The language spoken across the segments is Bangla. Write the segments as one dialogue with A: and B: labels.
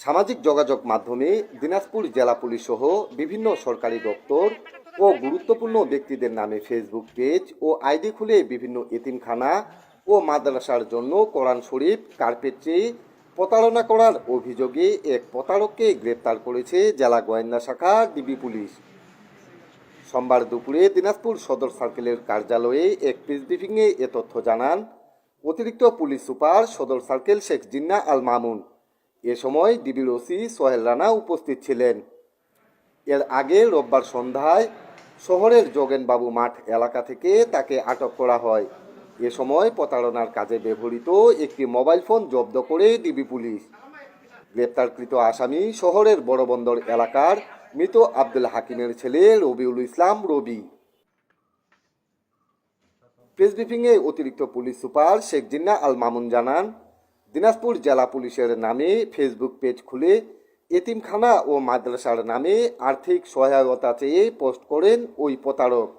A: সামাজিক যোগাযোগ মাধ্যমে দিনাজপুর জেলা পুলিশ সহ বিভিন্ন সরকারি দপ্তর ও গুরুত্বপূর্ণ ব্যক্তিদের নামে ফেসবুক পেজ ও আইডি খুলে বিভিন্ন এতিমখানা ও মাদ্রাসার জন্য কোরআন শরীফ কার্পেট প্রতারণা করার অভিযোগে এক প্রতারককে গ্রেপ্তার করেছে জেলা গোয়েন্দা শাখা ডিবি পুলিশ। সোমবার দুপুরে দিনাজপুর সদর সার্কেলের কার্যালয়ে এক প্রেস ব্রিফিংয়ে এ তথ্য জানান অতিরিক্ত পুলিশ সুপার সদর সার্কেল শেখ জিন্না আল মামুন এ সময় ডিবির ওসি সোহেল রানা উপস্থিত ছিলেন। এর আগে রোববার সন্ধ্যায় শহরের যোগেনবাবু মাঠ এলাকা থেকে তাকে আটক করা হয়। এ সময় প্রতারণার কাজে ব্যবহৃত একটি মোবাইল ফোন জব্দ করে ডিবি পুলিশ। গ্রেপ্তারকৃত আসামি শহরের বড়বন্দর এলাকার মৃত আব্দুল হাকিমের ছেলে রবিউল ইসলাম রবি। প্রেস ব্রিফিংয়ে অতিরিক্ত পুলিশ সুপার শেখ জিন্না আল মামুন জানান দিনাজপুর জেলা পুলিশের নামে ফেসবুক পেজ খুলে এতিমখানা ও মাদ্রাসার নামে আর্থিক সহায়তা চেয়ে পোস্ট করেন ওই প্রতারক।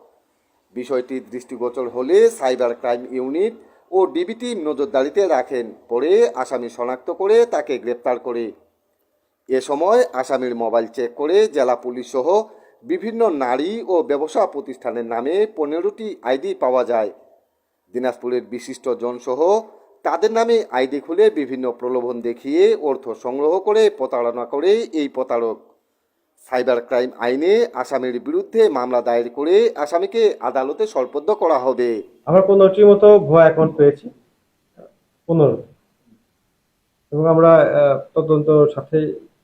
A: বিষয়টি দৃষ্টিগোচর হলে সাইবার ক্রাইম ইউনিট ও ডিবিটি নজরদারিতে রাখেন পরে আসামি শনাক্ত করে তাকে গ্রেপ্তার করে। এ সময় আসামির মোবাইল চেক করে জেলা পুলিশ সহ বিভিন্ন নারী ও ব্যবসা প্রতিষ্ঠানের নামে পনেরোটি আইডি পাওয়া যায়। দিনাজপুরের বিশিষ্ট জনসহ তাদের নামে আইডি খুলে বিভিন্ন প্রলোভন দেখিয়ে অর্থ সংগ্রহ করে প্রতারণা করে এই প্রতারক। সাইবার ক্রাইম আইনে আসামির বিরুদ্ধে মামলা দায়ের করে আসামিকে আদালতে সরপদ্দ করা হবে।
B: আমরা পনেরোটির মতো ভুয়া অ্যাকাউন্ট পেয়েছি পনেরো। এবং আমরা তদন্ত সাথে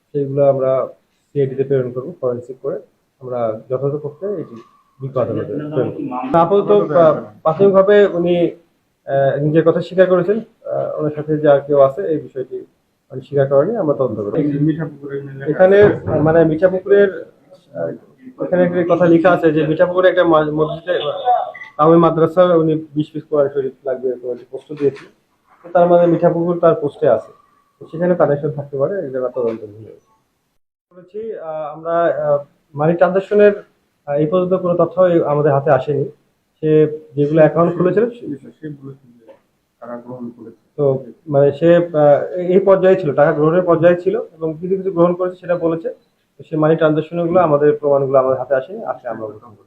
B: সেইগুলো আমরা সিআইডিতে প্রেরণ করব ফরেন্সিক করে আমরা যথাযথ করতে এটি বিজ্ঞ আদালতে আপাতত প্রাথমিকভাবে উনি নিজের কথা স্বীকার করেছেন। ওনার সাথে যা কেউ আছে এই বিষয়টি স্বীকার করেনি আমরা তদন্ত করব এখানে মানে মিঠাপুকুরের এখানে একটি কথা লেখা আছে যে মিঠাপুকুরে একটা মসজিদে আমি মাদ্রাসা উনি বিশ পিস কোরআন শরীফ লাগবে পোস্ট দিয়েছি তার মানে মিঠাপুকুর তার পোস্টে আছে। সেখানে কানেকশন থাকতে পারে এই জায়গা তদন্ত আহ, আমরা মানি ট্রানজাকশনের এই পর্যন্ত কোনো তথ্য আমাদের হাতে আসেনি। সে যেগুলো অ্যাকাউন্ট খুলেছিল তো মানে সে এই পর্যায়ে ছিল টাকা গ্রহণের পর্যায়ে ছিল এবং কিছু কিছু গ্রহণ করেছে সেটা বলেছে তো সে মানি ট্রানজাকশনগুলো আমাদের প্রমাণগুলো আমাদের হাতে আসে আসলে আমরা গ্রহণ করব।